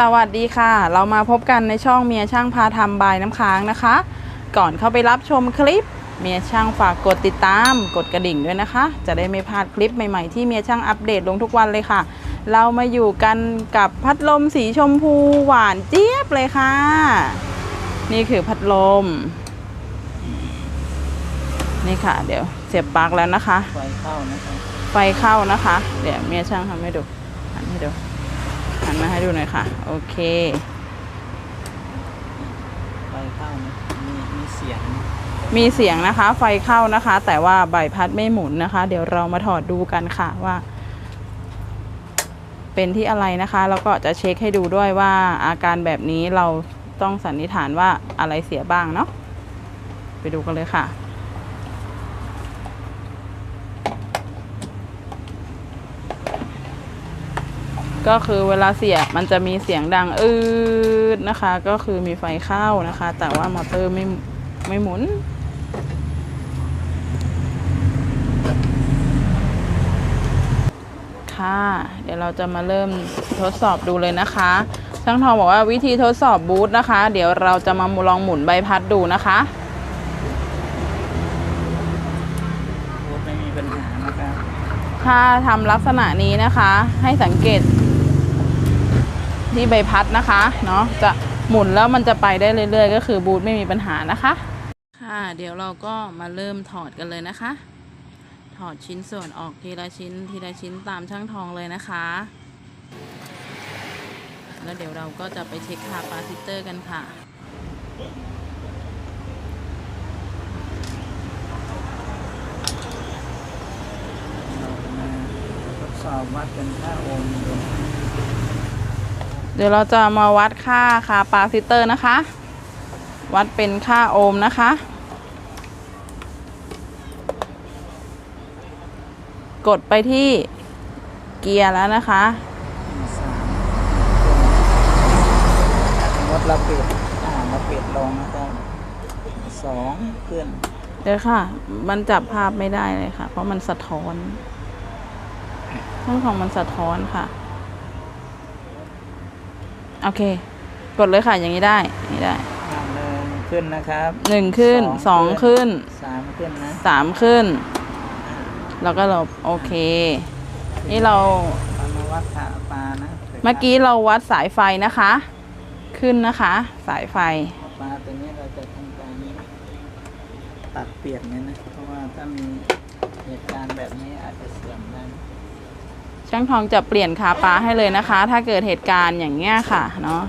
สวัสดีค่ะ เรามาพบกันในช่องเมียช่างพาทำบายน้ำค้างนะคะ ก่อนเข้าไปรับชมคลิป เมียช่างฝากกดติดตาม กดกระดิ่งด้วยนะคะ จะได้ไม่พลาดคลิปใหม่ๆที่เมียช่างอัปเดตลงทุกวันเลยค่ะ เรามาอยู่กันกับพัดลมสีชมพูหวานเจี๊ยบเลยค่ะ นี่คือพัดลม นี่ค่ะ เดี๋ยวเสียบปลั๊กแล้วนะคะ ไฟเข้านะครับไฟเข้านะคะ เดี๋ยวเมียช่างทำให้ดูหันให้ดูหัน มาให้ดูหน่อยค่ะ โอเคไฟเข้านะมีมีเสียง มีเสียงนะคะ ไฟเข้านะคะ แต่ว่าใบพัดไม่หมุนนะคะ เดี๋ยวเรามาถอดดูกันค่ะว่า เป็นที่อะไรนะคะ แล้วก็จะเช็คให้ดูด้วยว่าอาการแบบนี้เราต้องสันนิษฐานว่าอะไรเสียบ้างเนาะไปดูกันเลยค่ะ ก็คือเวลาเสียบมันจะมีเสียงดังอืดนะคะ ก็คือมีไฟเข้านะคะ แต่ว่ามอเตอร์ไม่ไม่หมุน ค่ะ เดี๋ยวเราจะมาเริ่มทดสอบดูเลยนะคะช่างทองบอกว่าวิธีทดสอบบูทนะคะ เดี๋ยวเราจะมาลองหมุนใบพัดดูนะคะพูดไม่มีปัญหานะครับถ้าทำลักษณะนี้นะคะ ให้สังเกต ที่ใบพัดนะคะเนาะจะหมุนแล้วมันจะไปได้เรื่อยๆ ก็คือบูทไม่มีปัญหานะคะ ค่ะ เดี๋ยวเราก็มาเริ่มถอดกันเลยนะคะ ถอดชิ้นส่วนออกทีละชิ้นทีละชิ้นตามช่างทองเลยนะคะ แล้วเดี๋ยวเราก็จะไปเช็คคาปาซิเตอร์กันค่ะเรามาทดสอบวัดเป็นค่าโอห์ เดี๋ยวเราจะมาวัดค่าคาปาซิเตอร์นะคะ วัดเป็นค่าโอห์มนะคะ กดไปที่เกียร์แล้วนะคะสามงดเราปิดอ่าเราปิดลงนะครับสองขึ้นเดี๋ยวค่ะ มันจับภาพไม่ได้เลยค่ะ เพราะมันสะท้อนช่องของมันสะท้อนค่ะ โอเค กดเลยค่ะอย่างนี้ได้อย่างนี้ได้อ่าหนึ่งขึ้นนะครับหนึ่งขึ้นสองขึ้นสามขึ้นนะสามขึ้น แล้วก็ลบโอเค นี่เรา เรามาวัดขาปลานะเมื่อกี้เราวัดสายไฟนะคะ ขึ้นนะคะ สายไฟ ปลาตัวนี้เราจะทำการตัดเปลี่ยนเนี่ยนะ เพราะว่าถ้ามีเหตุการณ์แบบนี้อาจจะเสื่อมได้ ช่างทองจะเปลี่ยนคาปาให้เลยนะคะ ถ้าเกิดเหตุการณ์อย่างเงี้ยค่ะเนาะ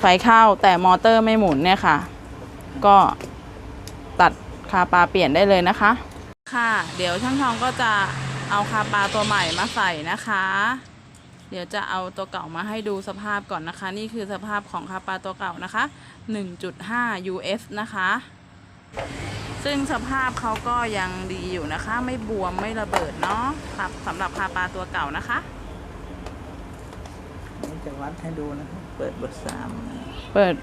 ไฟเข้าแต่มอเตอร์ไม่หมุนเนี่ยค่ะ ก็ตัดคาปาเปลี่ยนได้เลยนะคะ ค่ะ เดี๋ยวช่างทองก็จะเอาคาปาตัวใหม่มาใส่นะคะ เดี๋ยวจะเอาตัวเก่ามาให้ดูสภาพก่อนนะคะ นี่คือสภาพของคาปาตัวเก่านะคะ 1.5 US นะคะ ซึ่งสภาพเขาก็ยังดีอยู่นะคะ ไม่บวมไม่ระเบิดเนาะครับสำหรับคาปาตัวเก่านะคะนี่จะวัดให้ดูนะครับเปิดเบอร์สามนะเปิด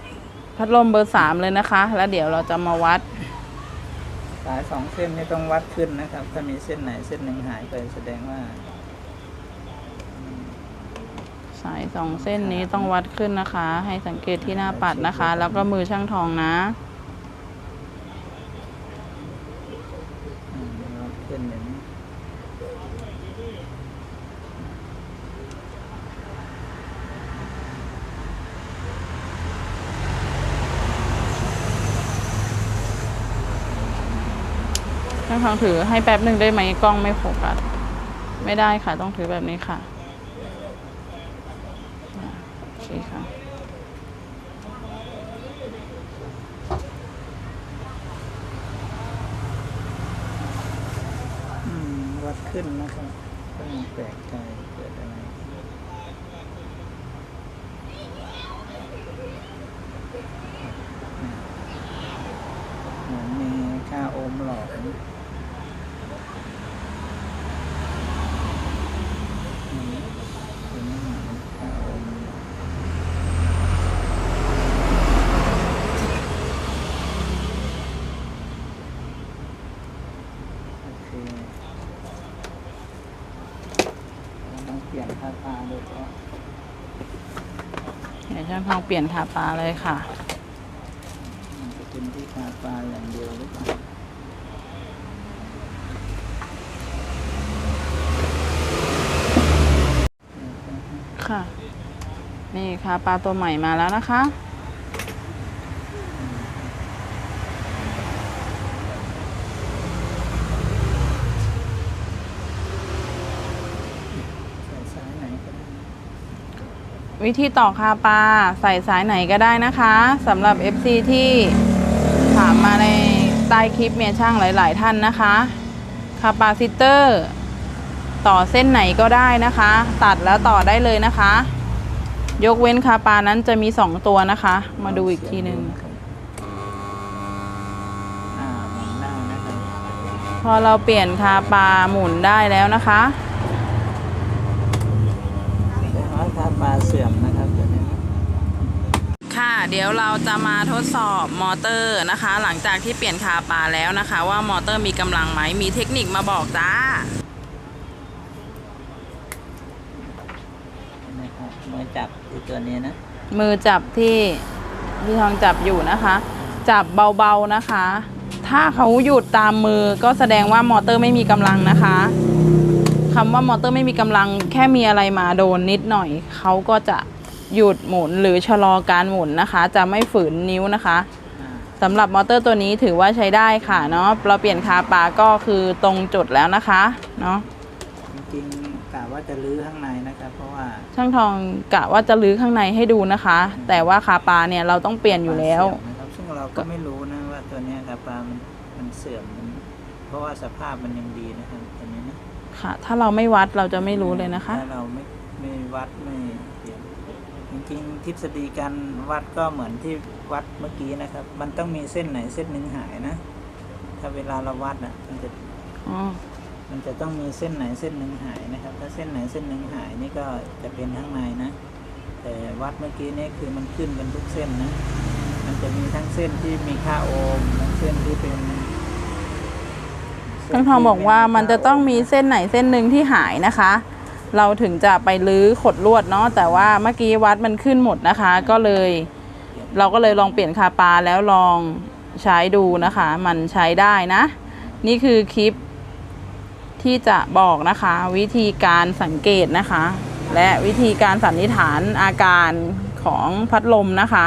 พัดลมเบอร์สามเลยนะคะ แล้วเดี๋ยวเราจะมาวัด สายสองเส้นนี่ต้องวัดขึ้นนะครับ ถ้ามีเส้นไหนเส้นหนึ่งหายไปแสดงว่า สายสองเส้นนี้ต้องวัดขึ้นนะคะ ให้สังเกตที่หน้าปัดนะคะ แล้วก็มือช่างทองนะ อืมวัดขึ้นอย่างนี้ ช่างทองถือให้แป๊บหนึ่งได้ไหมกล้องไม่โฟกัสไม่ได้ค่ะ ต้องถือแบบนี้ค่ะอ่าโอเคค่ะอืมวัดขึ้นนะครับต้องแปลกใจเกิดอะไรเหมือนมีค่าโอห์มหลอกนะอืมตัวนี้เหมือนค่าโอห์ม โอเคเราต้องเป ลี่ยนค่าตาด้วยก็เดี๋ยวช่างทองเปลี่ยนคาปาเลยค่ะมันจะเป็นที่คาปลาอย่างเดียวหรือเปล่าค่ะ นี่ค่ะปลาตัวใหม่มาแล้วนะคะ ใส่สายไหนก็ได้ วิธีต่อคาปลาใส่สายไหนก็ได้นะคะสำหรับ FC ที่ถามมาในใต้คลิปเมียช่างหลาย ๆ ท่านนะคะ คาปาซิเตอร์ ต่อเส้นไหนก็ได้นะคะ ตัดแล้วต่อได้เลยนะคะ ยกเว้นคาปานั้นจะมี 2 ตัวนะคะ มาดูอีกทีหนึ่งพอเราเปลี่ยนคาปาหมุนได้แล้วนะคะคาปลาเสื่อมนะครับตัวนี้นะ ค่ะ เดี๋ยวเราจะมาทดสอบมอเตอร์นะคะ หลังจากที่เปลี่ยนคาปาแล้วนะคะ ว่ามอเตอร์มีกำลังไหมมีเทคนิคมาบอกจ้านะครับมือจับที่ตัวนี้นะ มือจับที่พี่ทองจับอยู่นะคะ จับเบาๆนะคะ ถ้าเขาหยุดตามมือก็แสดงว่ามอเตอร์ไม่มีกำลังนะคะคำว่ามอเตอร์ไม่มีกำลังแค่มีอะไรมาโดนนิดหน่อยเขาก็จะ หยุดหมุนหรือชะลอการหมุนนะคะ จะไม่ฝืนนิ้วนะคะอ่าสำหรับมอเตอร์ตัวนี้ถือว่าใช้ได้ค่ะเนาะเราเปลี่ยนคาปาก็คือตรงจุดแล้วนะคะเนาะจริงๆกะว่าจะลื้อข้างในนะครับเพราะว่าช่างทองกะว่าจะลื้อข้างในให้ดูนะคะ แต่ว่าคาปาเนี่ยเราต้องเปลี่ยนอยู่แล้วเสื่มนะครับซึ่งเราก็ไม่รู้นะว่าตัวเนี้ยคาปลามันมันเสื่อมมันเพราะว่าสภาพมันยังดีนะครับตัวนี้นะค่ะ ถ้าเราไม่วัดเราจะไม่รู้เลยนะคะถ้าเราไม่ไม่วัดไม่เปลี่ยน จริงๆทฤษฎีการวัดก็เหมือนที่วัดเมื่อกี้นะครับ มันต้องมีเส้นไหนเส้นหนึ่งหายนะ ถ้าเวลาเราวัดอะ มันจะอ๋อมันจะต้องมีเส้นไหนเส้นหนึ่งหายนะครับ ถ้าเส้นไหนเส้นหนึ่งหายนี่ก็จะเป็นข้างในนะ แต่วัดเมื่อกี้นี่คือมันขึ้นกันทุกเส้นนะ มันจะมีทั้งเส้นที่มีค่าโอห์มและเส้นที่เป็นช่างทองบอกว่ามันจะต้องมีเส้นไหนเส้นหนึ่งที่หายนะคะ เราถึงจะไปลื้อขดลวดเนาะแต่ว่าเมื่อกี้วัดมันขึ้นหมดนะคะ ก็เลย เราก็เลยลองเปลี่ยนคาปาแล้วลองใช้ดูนะคะ มันใช้ได้นะ นี่คือคลิปที่จะบอกนะคะ วิธีการสังเกตนะคะ และวิธีการสันนิษฐานอาการของพัดลมนะคะ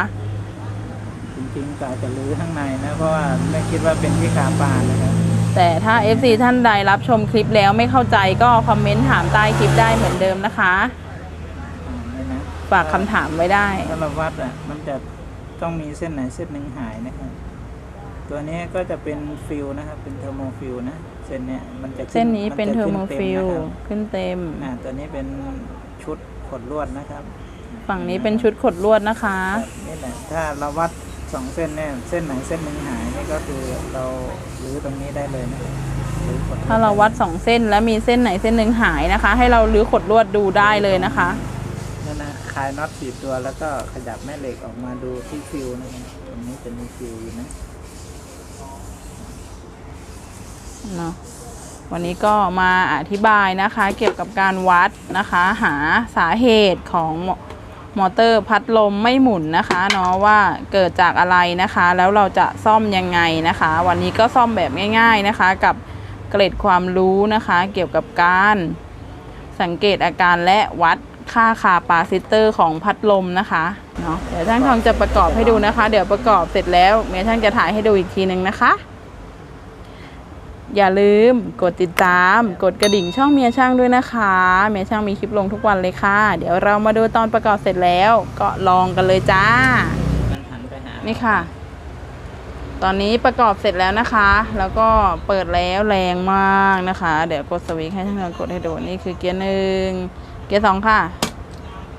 จริงๆกาจะรื้อข้างในนะ เพราะว่าไม่คิดว่าเป็นที่คาปานนะครับ แต่ถ้า FC ท่านใดรับชมคลิปแล้วไม่เข้าใจก็คอมเมนต์ถามใต้คลิปได้เหมือนเดิมนะคะอ่านี่นะฝากคำถามไว้ได้ ถ้าเราวัดอะมันจะต้องมีเส้นไหนเส้นหนึ่งหายนะครับตัวนี้ก็จะเป็นฟิลนะครับเป็นเทอร์โมฟิลนะเส้นเนี้ยมันจะขึ้เส้นนี้เป็นจะเทอร์ขึ้โมต็ฟิลนะครับขึ้นเต็ม อ่าตัวนี้เป็นชุดขดลวดนะครับฝั่งนี้เป็นชุดขดลวดนะคะครับนี่แหละถ้าเราวัด สองเส้นเนี่ยเส้นไหนเส้นหนึ่งหายนี่ก็คือเรารื้อตรงนี้ได้เลยนะครับรื้อขดลถ้าเราวัดสองเส้นแล้วมีเส้นไหนเส้นหนึ่งหายนะคะ ให้เราลื้อขดลวดดูได้เลยนะคะ นั่นนะคลายน็อตสีตัวแล้วก็ขยับแม่เหล็กออกมาดูที่ฟิวนะครับตรงนี้จะมีฟิวอยู่นะ เนาะวันนี้ก็มาอธิบายนะคะ เกี่ยวกับการวัดนะคะ หาสาเหตุของ มอเตอร์พัดลมไม่หมุนนะคะเนาะว่าเกิดจากอะไรนะคะ แล้วเราจะซ่อมยังไงนะคะ วันนี้ก็ซ่อมแบบง่าย ๆนะคะ กับเกร็ดความรู้นะคะ เกี่ยวกับการสังเกตอาการและวัดค่าคาปาซิเตอร์ของพัดลมนะคะเนาะเดี๋ยวช่างทองจะประกอบให้ดูนะคะ เดี๋ยวประกอบเสร็จแล้วเมียช่างจะถ่ายให้ดูอีกทีนึงนะคะ อย่าลืมกดติดตาม กดกระดิ่งช่องเมียช่างด้วยนะคะ เมียช่างมีคลิปลงทุกวันเลยค่ะ เดี๋ยวเรามาดูตอนประกอบเสร็จแล้ว ก็ลองกันเลยจ้า มันหันไปหานี่ค่ะ ตอนนี้ประกอบเสร็จแล้วนะคะ แล้วก็เปิดแล้วแรงมากนะคะ เดี๋ยวกดสวิตช์ให้ช่างเรากดให้ดูนี่คือเกียร์หนึ่งเกียร์สองค่ะ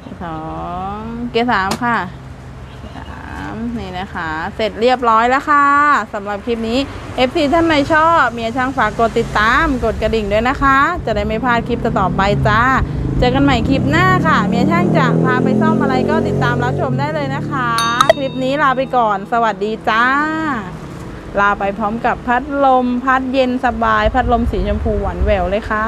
เกียร์สองเกียร์สามค่ะ นี่นะคะ เสร็จเรียบร้อยแล้วค่ะสำหรับคลิปนี้ FC ท่านไหนชอบ เมียช่างฝากกดติดตาม กดกระดิ่งด้วยนะคะ จะได้ไม่พลาดคลิปต่อไปจ้า เจอกันใหม่คลิปหน้าค่ะ เมียช่างจะพาไปซ่อมอะไรก็ติดตามรับชมได้เลยนะคะ คลิปนี้ลาไปก่อน สวัสดีจ้า ลาไปพร้อมกับพัดลม พัดเย็นสบาย พัดลมสีชมพูหวานแหววเลยค่ะ